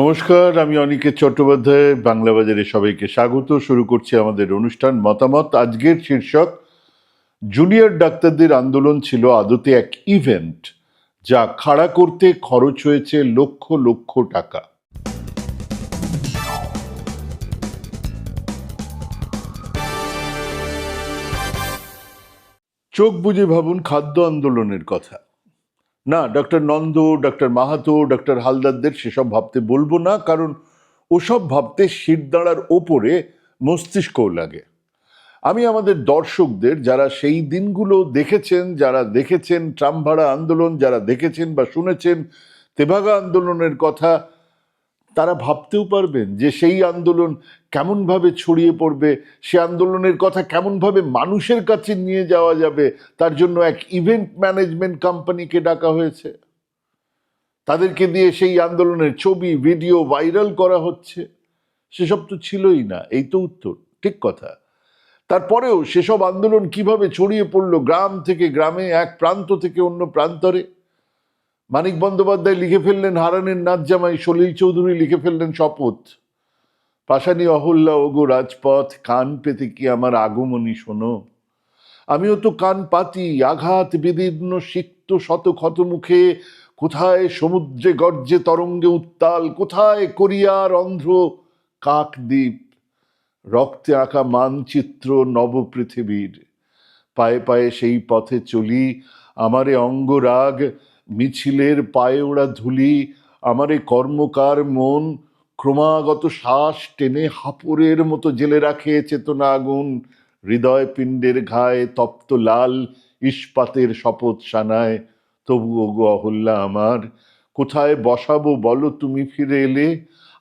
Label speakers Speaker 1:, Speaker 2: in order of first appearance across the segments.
Speaker 1: নমস্কার, আমি অনিকেত চট্টোপাধ্যায়, বাংলা বাজারে সবাইকে স্বাগত। শুরু করছি আমাদের অনুষ্ঠান মতামত। আজকের শীর্ষক, জুনিয়র ডাক্তারদের আন্দোলন ছিল আদতে এক ইভেন্ট, যা খাড়া করতে খরচ হয়েছে লক্ষ লক্ষ টাকা। চোখ বুজে ভাবুন খাদ্য আন্দোলনের কথা। না doctor Nanda doctor Mahato doctor হালদারদের সেসব ভাবতে বলব না, কারণ ওসব ভাবতে শিরদাঁড়ার ওপরে মস্তিষ্কও লাগে। আমি আমাদের দর্শকদের, যারা সেই দিনগুলো দেখেছেন, যারা দেখেছেন ট্রাম ভাড়া আন্দোলন, যারা দেখেছেন বা শুনেছেন, তেভাগা আন্দোলনের কথা তারা ভাবতেও পারবেন যে সেই আন্দোলন কেমনভাবে ছড়িয়ে পড়বে, সে আন্দোলনের কথা কেমনভাবে মানুষের কাছে নিয়ে যাওয়া যাবে, তার জন্য এক ইভেন্ট ম্যানেজমেন্ট কোম্পানিকে ডাকা হয়েছে। তাদেরকে দিয়ে সেই আন্দোলনের ছবি ভিডিও ভাইরাল করা হচ্ছে। সেসব তো ছিলই না, এই তো উত্তর, ঠিক কথা। তারপরেও সেসব আন্দোলন কীভাবে ছড়িয়ে পড়ল গ্রাম থেকে গ্রামে, এক প্রান্ত থেকে অন্য প্রান্তরে? মানিক বন্দ্যোপাধ্যায় লিখে ফেললেন হারানের নাচ জামাই সলিল চৌধুরী লিখে ফেললেন শপথ। পাশানি অহল্যা, ওগো রাজপথ, কান পেতে কি আমার আগমনী শোনো? আমিও তো কান পাতি, আঘাত বিদীর্ণ, সিক্ত শত ক্ষত মুখে কোথায় সমুদ্রে গর্জে তরঙ্গে উত্তাল, কোথায় কোরিয়ার অন্ধ্র কাকদ্বীপ? রক্তে আঁকা মানচিত্র নবপৃথিবীর। পায়ে পায়ে সেই পথে চলি, আমারে অঙ্গরাগ মিছিলের পায়ে ওড়া ধুলি, আমারে কর্মকার মন ক্রমাগত শ্বাস টেনে হাপুরের মতো জেলে রাখে চেতনা আগুন। হৃদয় পিণ্ডের ঘায়ে তপ্ত লাল ইস্পাতের শপথ সানায় তবু ওগো অহল্যা আমার, কোথায় বসাবো বলো তুমি ফিরে এলে?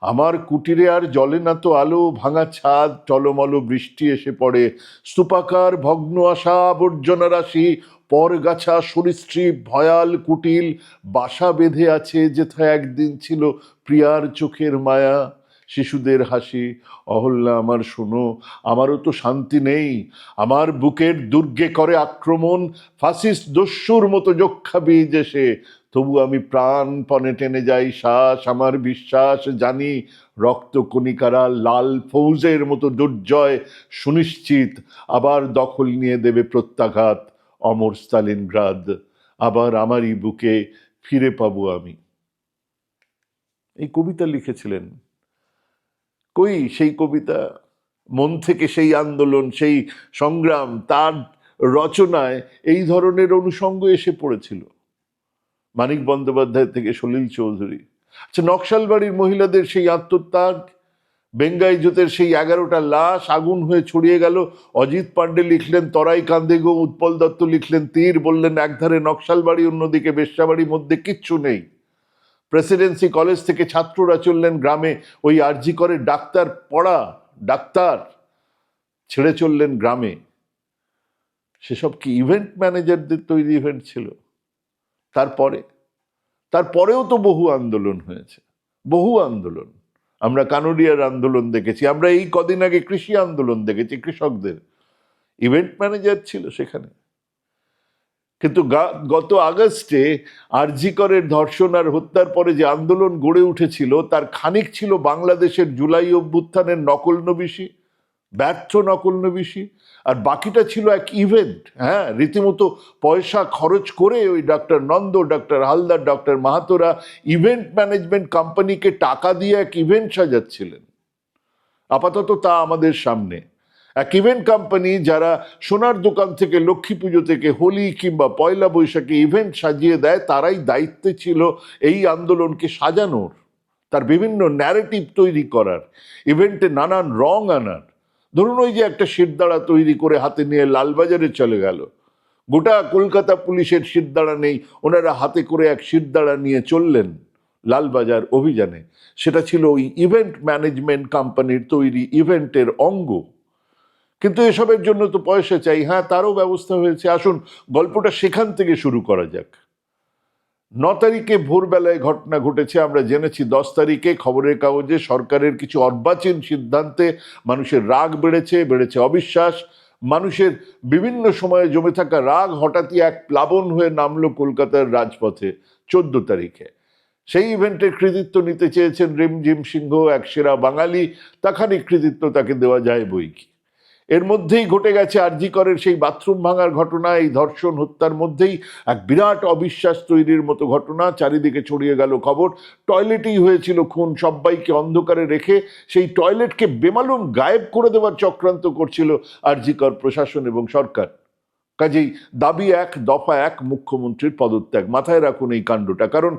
Speaker 1: আমার কুটিরে আর জলে না তো আলো, ভাঙা ছাদ, টলমল বৃষ্টি এসে পড়ে। স্তূপাকার ভগ্ন আশা, আবর্জনা রাশি পরগাছা সরীসৃপ ভয়াল, কুটিল, বাসা বেঁধে আছে যেথা একদিন ছিল প্রিয়ার চোখের মায়া। শিশুদের হাসি, অহল্যা আমার শোনো, আমারও তো শান্তি নেই। আমার বুকের দুর্গে করে আক্রমণ, ফাসিস্ট দস্যুর মতো যক্ষা বীজ এসে। তবু আমি প্রাণ প্রাণপণে টেনে যাই, শ্বাস আমার বিশ্বাস জানি, রক্ত কণিকারা লাল ফৌজের মতো দুর্জয়, সুনিশ্চিত আবার দখল নিয়ে দেবে প্রত্যাঘাত। অমর স্তালিনগ্রাদ, আবার আমারই বুকে ফিরে পাবো আমি। এই কবিতা লিখেছিলেন। কই সেই কবিতা? মন থেকে সেই আন্দোলন, সেই সংগ্রাম, তার রচনায় এই ধরনের অনুষঙ্গ এসে পড়েছিল। মানিক বন্দ্যোপাধ্যায় থেকে সলিল চৌধুরী। আচ্ছা নকশালবাড়ির মহিলাদের সেই আত্মত্যাগ বেঙ্গাই জোতের সেই এগারোটা লাশ আগুন হয়ে ছড়িয়ে গেল। অজিত পাণ্ডে লিখলেন, তরাই কান্দে গো উৎপল দত্ত লিখলেন, তীর বললেন, একধারে নকশাল বাড়ি অন্যদিকে বেশ্যাবাড়ির মধ্যে কিচ্ছু নেই। প্রেসিডেন্সি কলেজ থেকে ছাত্ররা চললেন গ্রামে, ওই আরজি করে ডাক্তার পড়া, ডাক্তার ছেড়ে চললেন গ্রামে। সেসব কি ইভেন্ট ম্যানেজারদের তৈরি ইভেন্ট ছিল? তারপরে? তারপরেও তো বহু আন্দোলন হয়েছে, বহু আন্দোলন। আমরা কানুরিয়ার আন্দোলন দেখেছি, আমরা এই কদিন আগে কৃষি আন্দোলন দেখেছি, কৃষকদের। ইভেন্ট ম্যানেজার ছিল সেখানে। কিন্তু গত আগস্টে আরজিকরের ধর্ষণ আর হত্যার পরে যে আন্দোলন গড়ে উঠেছিল, তার খানিক ছিল বাংলাদেশের জুলাই অভ্যুত্থানের নকল নবিশি। ব্যর্থ নকল নবিশি। আর বাকিটা ছিল এক ইভেন্ট হ্যাঁ রীতিমতো পয়সা খরচ করে ওই doctor Nanda doctor Haldar doctor মাহাতোরা event management কোম্পানিকে টাকা দিয়ে এক ইভেন্ট সাজাচ্ছিলেন। আপাতত তা আমাদের সামনে। এক ইভেন্ট কোম্পানি যারা সোনার দোকান থেকে লক্ষ্মী পুজো থেকে হোলি কিংবা পয়লা বৈশাখে ইভেন্ট সাজিয়ে দেয়, তারাই দায়িত্বে ছিল এই আন্দোলনকে সাজানোর, তার বিভিন্ন ন্যারেটিভ তৈরি করার ইভেন্টে নানান রং আনার। ধরুন ওই যে একটা শিরদাঁড়া তৈরি করে হাতে নিয়ে লালবাজারে চলে গেল। গোটা কলকাতা পুলিশের শিরদাঁড়া নেই, ওনারা হাতে করে এক শিরদাঁড়া নিয়ে চললেন লালবাজার অভিযানে। সেটা ছিল ওই ইভেন্ট ম্যানেজমেন্ট কোম্পানির তৈরি ইভেন্টের অঙ্গ। কিন্তু এসবের জন্য তো পয়সা চাই। হ্যাঁ তারও ব্যবস্থা হয়েছে। আসুন, গল্পটা সেখান থেকে শুরু করা যাক। ন তারিখে ভোরবেলায় ঘটনা ঘটেছে, আমরা জেনেছি দশ তারিখে খবরের কাগজে সরকারের কিছু অর্বাচীন সিদ্ধান্তে মানুষের রাগ বেড়েছে বেড়েছে অবিশ্বাস। মানুষের বিভিন্ন সময়ে জমে থাকা রাগ হঠাৎই এক প্লাবন হয়ে নামলো কলকাতার রাজপথে চোদ্দ তারিখে। সেই ইভেন্টের কৃতিত্ব নিতে চেয়েছেন রিমঝিম সিংহ, এক সেরা বাঙালি। তাখানি কৃতিত্ব তাকে দেওয়া যায় বই কি এর মধ্যেই ঘটে গেছে আর আরজিকরের সেই বাথরুম ভাঙার ঘটনা, এই ধর্ষণ, হত্যার মধ্যেই এক বিরাট অবিশ্বাস তৈরির মতো ঘটনা। চারিদিকে ছড়িয়ে গেল খবর। টয়লেটেই হয়েছিল খুন, সবাইকে অন্ধকারে রেখে সেই টয়লেটকে বেমালুম গায়েব করে দেওয়ার চক্রান্ত করছিল আরজিকর প্রশাসন এবং সরকার। কাজেই দাবি এক, দফা এক মুখ্যমন্ত্রীর পদত্যাগ। মাথায় রাখুন এই কাণ্ডটা, কারণ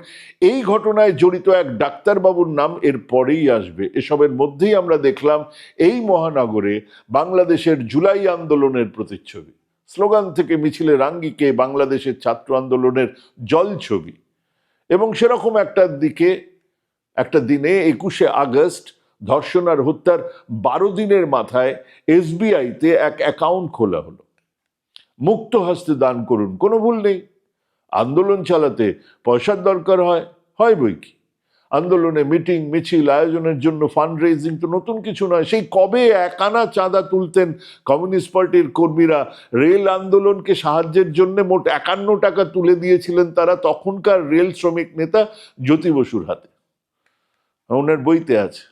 Speaker 1: এই ঘটনায় জড়িত এক ডাক্তারবাবুর নাম এর পরেই আসবে। এসবের মধ্যেই আমরা দেখলাম এই মহানগরে বাংলাদেশের জুলাই আন্দোলনের প্রতিচ্ছবি। স্লোগান থেকে মিছিলের আঙ্গিকে বাংলাদেশের ছাত্র আন্দোলনের জল ছবি। এবং সেরকম একটা দিকে, একটা দিনে একুশে আগস্ট ধর্ষণ আর হত্যার বারো দিনের মাথায় এসবিআইতে এক অ্যাকাউন্ট খোলা হলো। মুক্ত হস্তে দান করুন, কোনো ভুল নেই। আন্দোলন চালাতে পয়সার দরকার হয় হয় বই কি? আন্দোলনে মিটিং, মিছিল, আয়োজনের জন্য ফান্ড রেজিং তো নতুন কিছু নয়। সেই কবে একানা চাঁদা তুলতেন কমিউনিস্ট পার্টির কর্মীরা, রেল আন্দোলনকে সাহায্যের জন্য মোট একান্ন টাকা তুলে দিয়েছিলেন তারা তখনকার রেল শ্রমিক নেতা জ্যোতি বসুর হাতে। ওনার বইতে আছে।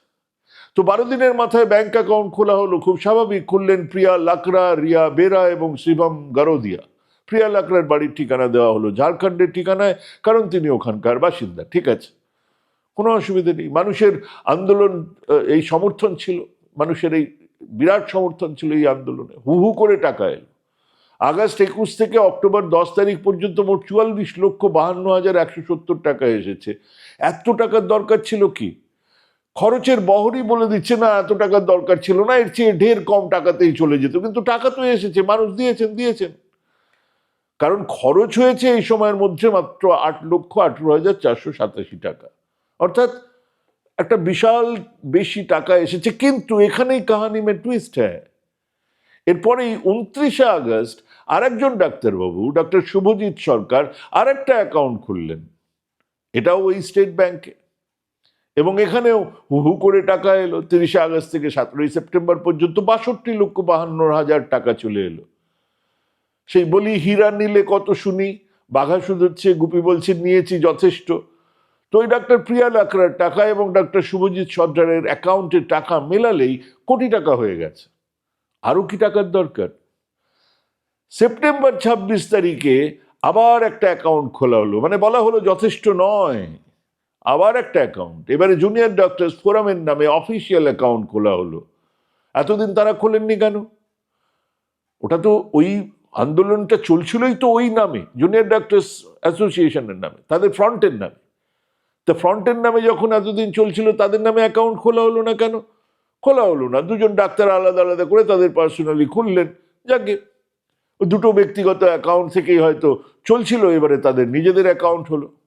Speaker 1: তো বারো দিনের মাথায় ব্যাংক অ্যাকাউন্ট খোলা হলো। খুব স্বাভাবিক। খুললেন প্রিয়া লাকড়া, রিয়া বেরা এবং শিবম গারোদিয়া। প্রিয়া লাকড়ার বাড়ির ঠিকানা দেওয়া হলো ঝাড়খণ্ডের ঠিকানায়, কারণ তিনি ওখানকার বাসিন্দা। ঠিক আছে? কোনো অসুবিধে নেই। মানুষের আন্দোলন এই সমর্থন ছিল। মানুষের এই বিরাট সমর্থন ছিল এই আন্দোলনে। হু হু করে টাকা এলো। আগস্ট একুশ থেকে অক্টোবর দশ তারিখ পর্যন্ত মোট চুয়াল্লিশ লক্ষ বাহান্ন হাজার একশো সত্তর টাকা এসেছে। এত টাকার দরকার ছিল কি? খরচের বহরই বলে দিচ্ছে, না, এত টাকার দরকার ছিল না, এর চেয়ে ঢের কম টাকাতেই চলে যেত। কিন্তু টাকা তো এসেছে, মানুষ দিয়েছেন দিয়েছেন। কারণ খরচ হয়েছে এই সময়ের মধ্যে মাত্র আট লক্ষ আঠেরো হাজার চারশো সাতাশি টাকা। অর্থাৎ একটা বিশাল বেশি টাকা এসেছে, কিন্তু এখানেই কাহানি মে টুইস্ট হ্যাঁ এরপরেই উনত্রিশে আগস্ট আরেকজন ডাক্তারবাবু, ডাক্তার শুভজিৎ সরকার, আরেকটা অ্যাকাউন্ট খুললেন। এটাও ওই স্টেট ব্যাংকে এবং এখানেও হু করে টাকা এলো। তিরিশে আগস্ট থেকে সতেরোই সেপ্টেম্বর পর্যন্ত বাষট্টি লক্ষ বাহান্ন হাজার টাকা চলে এলো। সেই বলি হীরা নিলে কত শুনি? বাঘা শুধোচ্ছে গুপি বলছে, নিয়েছি যথেষ্ট। তো ওই ডাক্তার প্রিয়া লাকড়ার টাকা এবং ডাক্তার শুভজিৎ সর্দারের অ্যাকাউন্টে টাকা মেলালেই কোটি টাকা হয়ে গেছে। আরও কি টাকার দরকার? সেপ্টেম্বর ছাব্বিশ তারিখে আবার একটা অ্যাকাউন্ট খোলা হলো। মানে বলা হলো যথেষ্ট নয়। আবার একটা অ্যাকাউন্ট এবারে জুনিয়র ডক্টরস ফোরামের নামে অফিসিয়াল অ্যাকাউন্ট খোলা হলো। এতদিন তারা খোলেননি কেন? ওটা তো ওই আন্দোলনটা চলছিলই তো ওই নামে জুনিয়র ডক্টরস অ্যাসোসিয়েশনের নামে, তাদের ফ্রন্টের নামে। তা ফ্রন্টের নামে যখন এতদিন চলছিল, তাদের নামে অ্যাকাউন্ট খোলা হলো না কেন? খোলা হলো না, দুজন ডাক্তার আলাদা আলাদা করে তাদের পার্সোনালি খুললেন, যাকে দুটো ব্যক্তিগত অ্যাকাউন্ট থেকেই হয়তো চলছিল, এবারে তাদের নিজেদের অ্যাকাউন্ট হলো।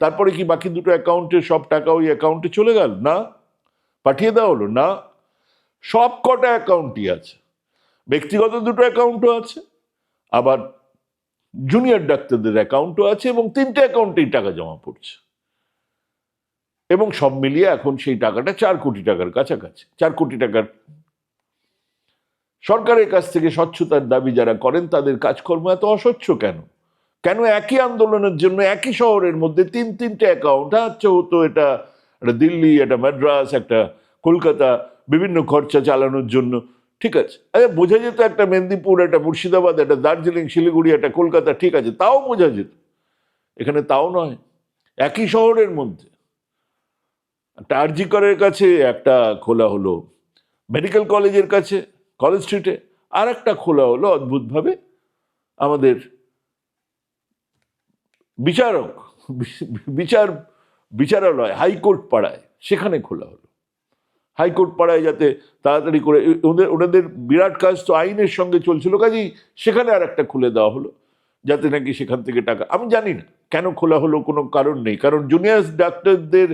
Speaker 1: তারপরে কি বাকি দুটো অ্যাকাউন্টের সব টাকা ওই অ্যাকাউন্টে চলে গেল? না। পাঠিয়ে দেওয়া হলো? না। সব কটা অ্যাকাউন্টই আছে। ব্যক্তিগত দুটো অ্যাকাউন্টও আছে, আবার জুনিয়র ডাক্তারদের অ্যাকাউন্টও আছে এবং তিনটে অ্যাকাউন্টেই টাকা জমা পড়ছে। এবং সব মিলিয়ে এখন সেই টাকাটা চার কোটি টাকার কাছাকাছি। চার কোটি টাকার সরকারের কাছ থেকে স্বচ্ছতার দাবি যারা করেন, তাদের কাজকর্ম এত অস্বচ্ছ কেন? কেন একই আন্দোলনের জন্য একই শহরের মধ্যে তিন তিনটে অ্যাকাউন্ট আচ্ছা হতো এটা একটা দিল্লি, একটা মাদ্রাস, একটা কলকাতা, বিভিন্ন খরচা চালানোর জন্য। ঠিক আছে। আরে, বোঝা যেত একটা মেদিনীপুর, একটা মুর্শিদাবাদ, একটা দার্জিলিং, শিলিগুড়ি, একটা কলকাতা, ঠিক আছে, তাও বোঝা যেত। এখানে তাও নয়, একই শহরের মধ্যে। একটা আরজিকরের কাছে, একটা খোলা হলো মেডিকেল কলেজের কাছে কলেজ স্ট্রিটে আর একটা খোলা হলো অদ্ভুতভাবে আমাদের বিচারক, বিচার, বিচারালয়, হাইকোর্ট পাড়ায়, সেখানে খোলা হলো। হাইকোর্ট পাড়ায় যাতে তাড়াতাড়ি করে ওদের ওনাদের বিরাট কাজ তো আইনের সঙ্গে চলছিল, কাজেই সেখানে আর একটা খুলে দেওয়া হলো, যাতে নাকি সেখান থেকে টাকা, আমি জানি না কেন খোলা হলো, কোনো কারণ নেই, কারণ জুনিয়র ডাক্তারদের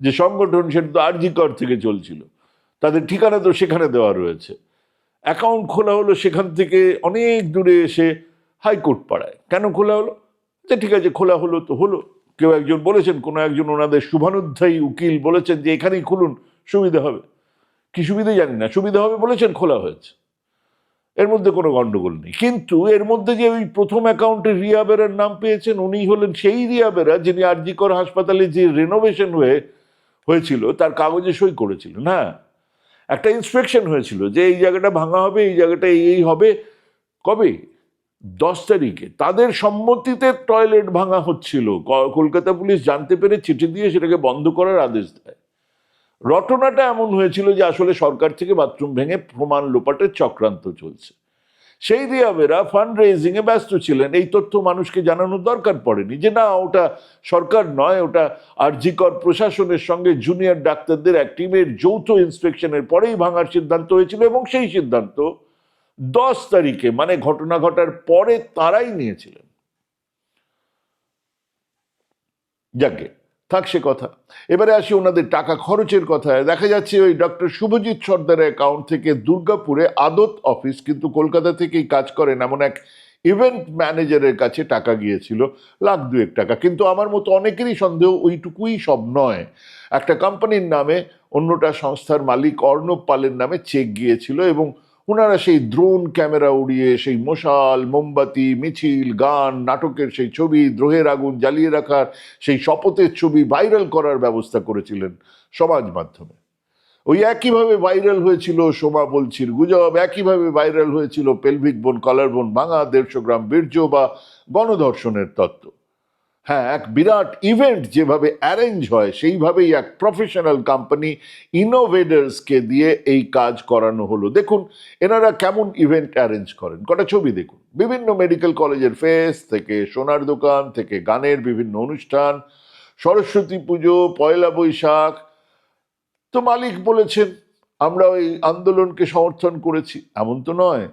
Speaker 1: যে সংগঠন সেটা তো আরজিকর থেকে চলছিল, তাদের ঠিকানা তো সেখানে দেওয়া রয়েছে। অ্যাকাউন্ট খোলা হলো সেখান থেকে অনেক দূরে এসে হাইকোর্ট পাড়ায়, কেন খোলা হলো? যে ঠিক আছে, খোলা হলো তো হলো। কেউ একজন বলেছেন, কোনো একজন ওনাদের শুভানুধ্যায়ী উকিল বলেছেন যে এখানেই খুলুন, সুবিধা হবে। কি সুবিধা জানি না, সুবিধা হবে বলেছেন, খোলা হয়েছে। এর মধ্যে কোনো গন্ডগোল নেই। কিন্তু এর মধ্যে যে ওই প্রথম অ্যাকাউন্টে রিয়া বেরার নাম পেয়েছেন উনি হলেন সেই রিয়া বেরা যিনি আরজিকর হাসপাতালে যে রেনোভেশন হয়ে, হয়েছিল, তার কাগজে সই করেছিলেন হ্যাঁ। একটা ইন্সপেকশন হয়েছিল যে এই জায়গাটা ভাঙা হবে, এই জায়গাটা এই হবে। কবে? দশ তারিখে। তাদের সম্মতিতে টয়লেট ভাঙা হচ্ছিল। কলকাতা পুলিশ জানতে পেরে চিঠি দিয়ে সেটাকে বন্ধ করার আদেশ দেয়। রটনাটা এমন হয়েছিল যে আসলে সরকার থেকে বাথরুম ভেঙে প্রমাণ লোপাটের চক্রান্ত চলছে। সেই রিয়াবেরা ফান্ড রেজিং এ ব্যস্ত ছিলেন। এই তথ্য মানুষকে জানানোর দরকার পড়েনি যে না, ওটা সরকার নয়, ওটা আরজিকর প্রশাসনের সঙ্গে জুনিয়র ডাক্তারদের এক টিমের যৌথ ইন্সপেকশনের পরেই ভাঙার সিদ্ধান্ত হয়েছিল এবং সেই সিদ্ধান্ত দশ তারিখে মানে ঘটনা ঘটার পরে তারাই নিয়েছিলেন। যাকে, থাক সে কথা। এবারে আসি ওনাদের টাকা খরচের কথায়। দেখা যাচ্ছে ওই ডক্টর শুভজিৎ সর্দারের অ্যাকাউন্ট থেকে দুর্গাপুরে আদত অফিস, কিন্তু কলকাতা থেকেই কাজ করেন এমন এক ইভেন্ট ম্যানেজারের কাছে টাকা গিয়েছিল, লাখ দুয়েক টাকা। কিন্তু আমার মতো অনেকেরই সন্দেহ ওইটুকুই সব নয়। একটা কোম্পানির নামে অন্যটা সংস্থার মালিক অর্ণব পালের নামে চেক গিয়েছিল এবং ওনারা সেই দ্রোন ক্যামেরা উড়িয়ে, সেই মশাল, মোমবাতি, মিছিল, গান, নাটকের সেই ছবি, দ্রোহের আগুন জ্বালিয়ে রাখার সেই শপথের ছবি ভাইরাল করার ব্যবস্থা করেছিলেন সমাজ মাধ্যমে। ওই একইভাবে ভাইরাল হয়েছিল সোমা বলছির গুজব, একইভাবে ভাইরাল হয়েছিল পেলভিক বোন কলার বোন ভাঙা দেড়শো গ্রাম বীর্য বা গণধর্ষণের তত্ত্ব। হ্যাঁ এক বিরাট ইভেন্ট যেভাবে অ্যারেঞ্জ হয়, সেইভাবেই এক প্রফেশনাল কোম্পানি ইনোভেটার্সকে দিয়ে এই কাজ করানো হলো। দেখুন, এনারা কেমন ইভেন্ট অ্যারেঞ্জ করেন? কটা ছবি দেখুন। বিভিন্ন মেডিকেল কলেজের ফেস থেকে সোনার দোকান, থেকে গানের বিভিন্ন অনুষ্ঠান, সরস্বতী পুজো, পয়লা বৈশাখ। তো মালিক বলেছেন, আমরা ওই আন্দোলনকে সমর্থন করেছি। এমন তো নয়।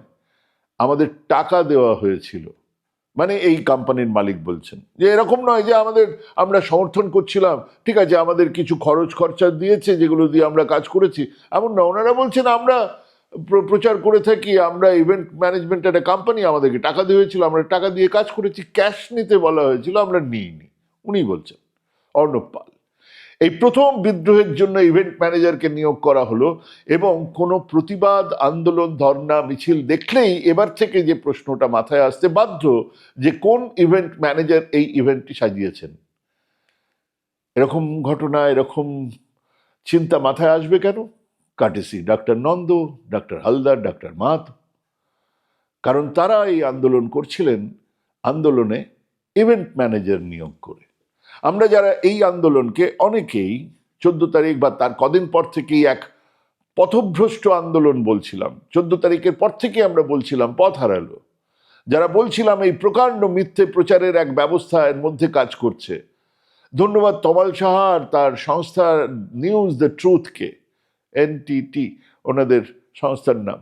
Speaker 1: আমাদের টাকা দেওয়া হয়েছিল। মানে এই কোম্পানির মালিক বলছেন। যে এরকম নয় যে আমাদের, আমরা সমর্থন করছিলাম, ঠিক আছে, আমাদের কিছু খরচ খরচা দিয়েছে যেগুলো দিয়ে আমরা কাজ করেছি। এমন না, ওনারা বলছেন, আমরা প্র- প্রচার করে থাকি, আমরা ইভেন্ট ম্যানেজমেন্ট একটা কোম্পানি আমাদেরকে টাকা দিয়ে হয়েছিল আমরা টাকা দিয়ে কাজ করেছি ক্যাশ নিতে বলা হয়েছিল, আমরা নিইনি। উনি বলছেন, অর্ণব পাল। এই প্রথম বিদ্রোহের জন্য ইভেন্ট ম্যানেজারকে নিয়োগ করা হলো এবং কোনো প্রতিবাদ, আন্দোলন, ধর্ণা, মিছিল দেখলেই এবার থেকে যে প্রশ্নটা মাথায় আসতে বাধ্য যে কোন ইভেন্ট ম্যানেজার এই ইভেন্টটি সাজিয়েছেন। এরকম ঘটনা, এরকম চিন্তা মাথায় আসবে কেন? Courtesy doctor Nanda, doctor Haldar, doctor মাত কারণ তারা এই আন্দোলন করছিলেন, আন্দোলনে ইভেন্ট ম্যানেজার নিয়োগ করে। আমরা যারা এই আন্দোলনকে অনেকেই চোদ্দ তারিখ বা তার কদিন পর থেকেই এক পথভ্রষ্ট আন্দোলন বলছিলাম, চোদ্দ তারিখের পর থেকে আমরা বলছিলাম, পথ হারালো। যারা বলছিলাম এই প্রকাণ্ড মিথ্যে প্রচারের এক ব্যবস্থা এর মধ্যে কাজ করছে, ধন্যবাদ তমাল সাহা আর তার সংস্থা নিউজ দ্য ট্রুথকে, এনটিটি, ওনাদের সংস্থার নাম।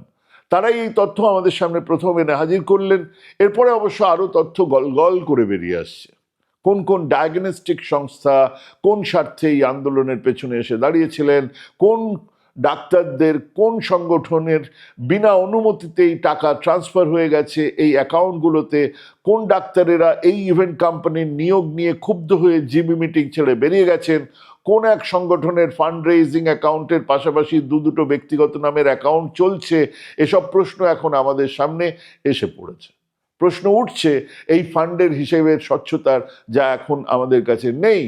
Speaker 1: তারাই এই তথ্য আমাদের সামনে প্রথম এনে হাজির করলেন, এরপরে অবশ্য আরও তথ্য গল গল করে বেরিয়ে আসছে। কোন কোন ডায়াগনস্টিক সংস্থা কোন স্বার্থে এই আন্দোলনের পেছনে এসে দাঁড়িয়েছিলেন? কোন ডাক্তারদের, কোন সংগঠনের বিনা অনুমতিতেই টাকা ট্রান্সফার হয়ে গেছে এই অ্যাকাউন্টগুলোতে কোন ডাক্তারেরা এই ইভেন্ট কোম্পানির নিয়োগ নিয়ে ক্ষুব্ধ হয়ে জিবি মিটিং ছেড়ে বেরিয়ে গেছেন? কোন এক সংগঠনের ফান্ড রেইজিং অ্যাকাউন্টের পাশাপাশি দু দুটো ব্যক্তিগত নামের অ্যাকাউন্ট চলছে? এসব প্রশ্ন এখন আমাদের সামনে এসে পড়েছে। প্রশ্ন উঠছে, এই ফান্ডের হিসেবের স্বচ্ছতার যা এখন আমাদের কাছে নেই।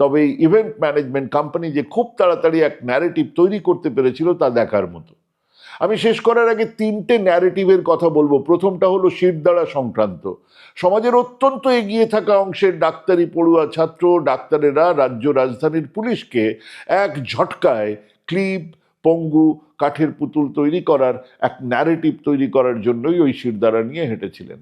Speaker 1: তবে ইভেন্ট ম্যানেজমেন্ট কোম্পানি যে খুব তাড়াতাড়ি এক ন্যারেটিভ তৈরি করতে পেরেছিল তা দেখার মতো। আমি শেষ করার আগে তিনটে ন্যারেটিভের কথা বলব। প্রথমটা হলো শিরদাঁড়া সংক্রান্ত। সমাজের অত্যন্ত এগিয়ে থাকা অংশের ডাক্তারি পড়ুয়া ছাত্র, ডাক্তারেরা রাজ্য রাজধানীর পুলিশকে এক ঝটকায় ক্লিপ, পঙ্গু কাঠের পুতুল তৈরি করার এক ন্যারেটিভ তৈরি করার জন্যই ওই শিরদাঁড়া নিয়ে হেঁটেছিলেন।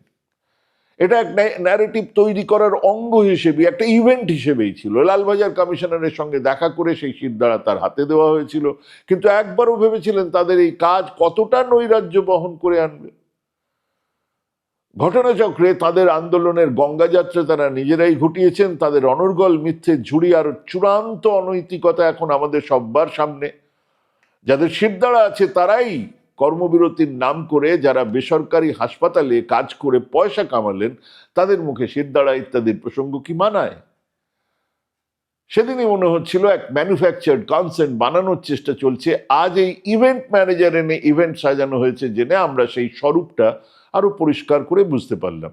Speaker 1: এটা এক ন্যারেটিভ তৈরি করার অঙ্গ হিসেবে, একটা ইভেন্ট হিসেবেই ছিল। লালবাজার কমিশনারের সঙ্গে দেখা করে সেই শিরদাঁড়া তার হাতে দেওয়া হয়েছিল। কিন্তু একবারও ভেবেছিলেন তাদের এই কাজ কতটা নৈরাজ্য বহন করে আনবে। ঘটনাচক্রে তাদের আন্দোলনের গঙ্গাযাত্রা তারা নিজেরাই ঘটিয়েছেন। তাদের অনর্গল মিথ্যে ঝুড়ি আর চূড়ান্ত অনৈতিকতা এখন আমাদের সব্বার সামনে। যাদের শিরদাঁড়া আছে, তারাই কর্মবিরতির নাম করে যারা বেসরকারি হাসপাতালে কাজ করে পয়সা কামালেন, তাদের মুখে শিরদাঁড়া ইত্যাদির প্রসঙ্গ কি মানায়? সেদিনই মনে হচ্ছিল এক ম্যানুফ্যাকচার্ড কনসেন্ট বানানোর চেষ্টা চলছে। আজ এই ইভেন্ট ম্যানেজার এনে ইভেন্ট সাজানো হয়েছে, জেনে আমরা সেই স্বরূপটা আরও পরিষ্কার করে বুঝতে পারলাম।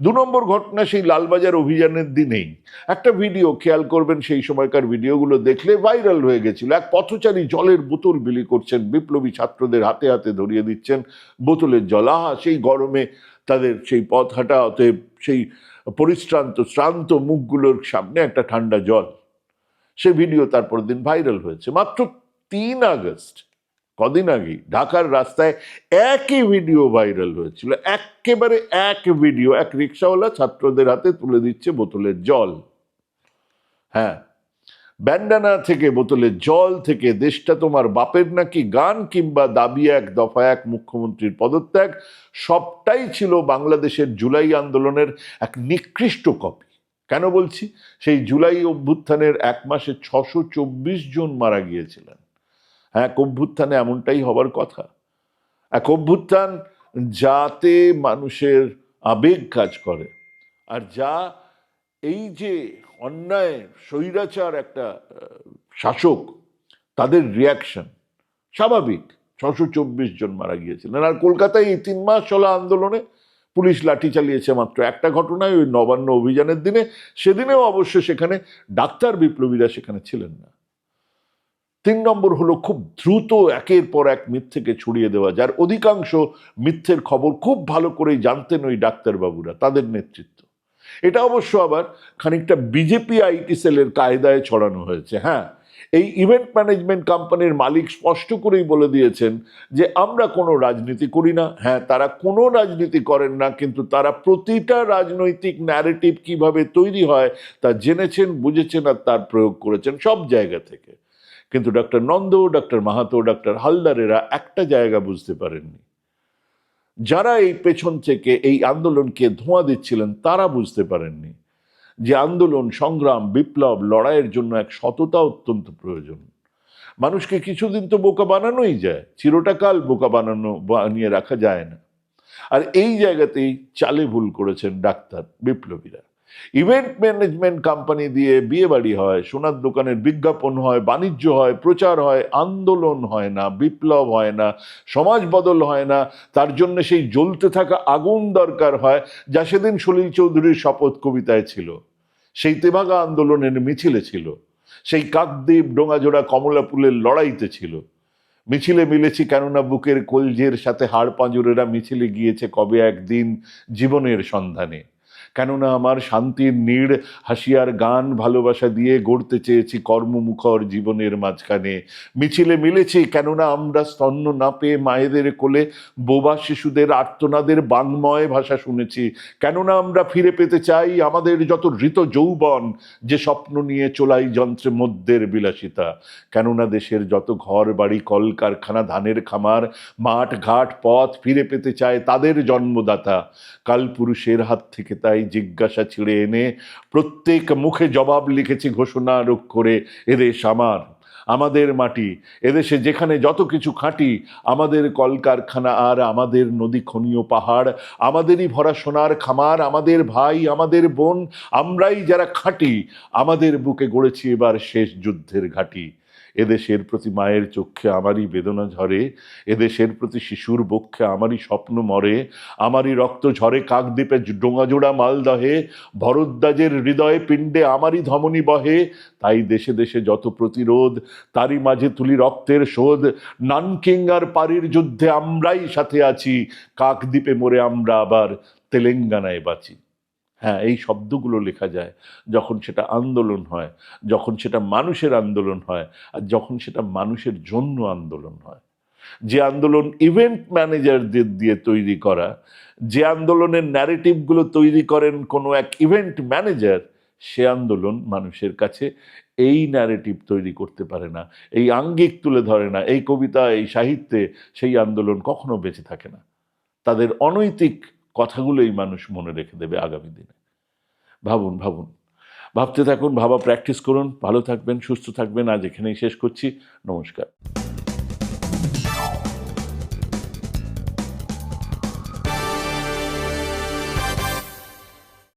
Speaker 1: দু নম্বর ঘটনা সেই লালবাজার অভিযানের দিনেই। একটা ভিডিও, খেয়াল করবেন সেই সময়কার ভিডিওগুলো দেখলে ভাইরাল হয়ে গেছিল। এক পথচারী জলের বোতল বিলি করছেন, বিপ্লবী ছাত্রদের হাতে হাতে ধরিয়ে দিচ্ছেন বোতলের জল। আহা, সেই গরমে তাদের সেই পথ হাঁটা, অতএব সেই পরিশ্রান্ত, শ্রান্ত মুখগুলোর সামনে একটা ঠান্ডা জল। সে ভিডিও তারপর দিন ভাইরাল হয়েছে। মাত্র তিন আগস্ট কদিন আগে ঢাকার রাস্তায় একই ভিডিও ভাইরাল হয়েছিল। একেবারে এক ভিডিও এক রিক্সাওয়ালা ছাত্রদের হাতে তুলে দিচ্ছে বোতলের জল। হ্যাঁ ব্যান্ডানা থেকে বোতলের জল থেকে দেশটা তোমার বাপের নাকি গান কিংবা দাবি এক দফা এক মুখ্যমন্ত্রীর পদত্যাগ, সবটাই ছিল বাংলাদেশের জুলাই আন্দোলনের এক নিকৃষ্ট কপি। কেন বলছি? সেই জুলাই অভ্যুত্থানের এক মাসে ছশো জন মারা গিয়েছিলেন। হ্যাঁ এক অভ্যুত্থানে এমনটাই হবার কথা। এক অভ্যুত্থান যাতে মানুষের আবেগ কাজ করে আর যা এই যে অন্যায়, স্বৈরাচার একটা শাসক, তাদের রিয়াকশন স্বাভাবিক। ছশো চব্বিশ জন মারা গিয়েছিলেন। আর কলকাতায় এই তিন মাস চলা আন্দোলনে পুলিশ লাঠি চালিয়েছে মাত্র একটা ঘটনায়, ওই নবান্ন অভিযানের দিনে। সেদিনেও অবশ্য সেখানে ডাক্তার বিপ্লবীরা সেখানে ছিলেন না। তিন নম্বর হলো খুব দ্রুত একের পর এক মিথ্যেকে ছড়িয়ে দেওয়া যার অধিকাংশ মিথ্যের খবর খুব ভালো করেই জানতেন ওই ডাক্তারবাবুরা, তাদের নেতৃত্ব। এটা অবশ্য আবার খানিকটা বিজেপি আইটি সেলের কায়দায় ছড়ানো হয়েছে। হ্যাঁ এই ইভেন্ট ম্যানেজমেন্ট কোম্পানির মালিক স্পষ্ট করেই বলে দিয়েছেন যে, আমরা কোনো রাজনীতি করি না। হ্যাঁ তারা কোনো রাজনীতি করেন না, কিন্তু তারা প্রতিটা রাজনৈতিক ন্যারেটিভ কীভাবে তৈরি হয় তা জেনেছেন, বুঝেছেন আর তার প্রয়োগ করেছেন সব জায়গা থেকে। কিন্তু doctor Nanda, doctor Mahato, doctor হালদারেরা একটা জায়গা বুঝতে পারেননি। যারা এই পেছন থেকে এই আন্দোলনকে ধোঁয়া দিচ্ছিলেন, তারা বুঝতে পারেননি যে আন্দোলন, সংগ্রাম, বিপ্লব, লড়াইয়ের জন্য এক সততা অত্যন্ত প্রয়োজন। মানুষকে কিছুদিন তো বোকা বানানোই যায়, চিরটাকাল বোকা বানানো, বানিয়ে রাখা যায় না। আর এই জায়গাতেই চালে ভুল করেছেন ডাক্তার, বিপ্লবীরা। ইভেন্ট ম্যানেজমেন্ট কোম্পানি দিয়ে বিয়ে বাড়ি হয়, সোনার দোকানের বিজ্ঞাপন হয়, বাণিজ্য হয়, প্রচার হয়, আন্দোলন হয় না, বিপ্লব হয় না, সমাজ বদল হয় না, তার জন্য সেই জ্বলতে থাকা আগুন দরকার হয়, যা সেদিন সলিল চৌধুরীর শপথ কবিতায় ছিল। সেই তেভাগা আন্দোলনের মিছিলে ছিল। সেই কাকদ্বীপ ডোঙাজোড়া কমলাপুলের লড়াইতে ছিল। মিছিলে মিলেছি কেননা বুকের কলজের সাথে হাড় পাঁজরেরা মিছিলে গিয়েছে কবে একদিন জীবনের সন্ধানে। কেননা আমার শান্তির নীড় হাসিয়ার গান ভালোবাসা দিয়ে গড়তে চেয়েছি কর্মমুখর জীবনের মাঝখানে। মিছিলে মিলেছি, কেননা আমরা স্তন্য না পেয়ে মায়েদের কোলে বোবা শিশুদের আর্তনাদের বাংময় ভাষা শুনেছি। কেননা আমরা ফিরে পেতে চাই আমাদের যত ঋত যৌবন, যে স্বপ্ন নিয়ে চলাই যন্ত্রে মধ্যের বিলাসিতা। কেননা দেশের যত ঘর, বাড়ি, কলকারখানা, ধানের খামার, মাঠ, ঘাট, পথ ফিরে পেতে চায় তাদের জন্মদাতা। কালপুরুষের হাত থেকে তাই জিজ্ঞাসা ছিঁড়ে এনে প্রত্যেক মুখে জবাব লিখেছি ঘোষণা রোগ করে, এদেশ আমার, আমাদের মাটি, এদেশে যেখানে যত কিছু খাঁটি, আমাদের কলকারখানা আর আমাদের নদী খনীয় পাহাড়, আমাদেরই ভরা সোনার খামার, আমাদের ভাই, আমাদের বোন, আমরাই যারা খাঁটি, আমাদের বুকে গড়েছি এবার শেষ যুদ্ধের ঘাঁটি। এদেশের প্রতি মায়ের চক্ষে আমারই বেদনা ঝরে, এদেশের প্রতি শিশুর বক্ষে আমারই স্বপ্ন মরে, আমারই রক্ত ঝরে কাকদ্বীপে ডোঙাজোড়া মালদহে ভরদ্বাজের হৃদয়ে পিণ্ডে আমারই ধমনী বহে, তাই দেশে দেশে যত প্রতিরোধ, তারই মাঝে তুলি রক্তের শোধ নানকিং আর পারির যুদ্ধে আমরাই সাথে আছি কাকদ্বীপে মরে আমরা আবার তেলেঙ্গানায় বাঁচি। হ্যাঁ এই শব্দগুলো লেখা যায়। যখন সেটা আন্দোলন হয়, যখন সেটা মানুষের আন্দোলন হয়, আর যখন সেটা মানুষের জন্য আন্দোলন হয়। যে আন্দোলন ইভেন্ট ম্যানেজারদের দিয়ে তৈরি করা, যে আন্দোলনের ন্যারেটিভগুলো তৈরি করেন কোনো এক ইভেন্ট ম্যানেজার সে আন্দোলন মানুষের কাছে এই ন্যারেটিভ তৈরি করতে পারে না, এই আঙ্গিক তুলে ধরে না, এই কবিতা, এই সাহিত্যে সেই আন্দোলন কখনো বেঁচে থাকে না। তাদের অনৈতিক কথাগুলোই মানুষ মনে রেখে দেবে আগামী দিনে। ভাবুন ভাবুন। ভাবতে থাকুন, ভাবা প্র্যাকটিস করুন। ভালো থাকবেন, সুস্থ থাকবেন। আজ এখানেই শেষ করছি। নমস্কার।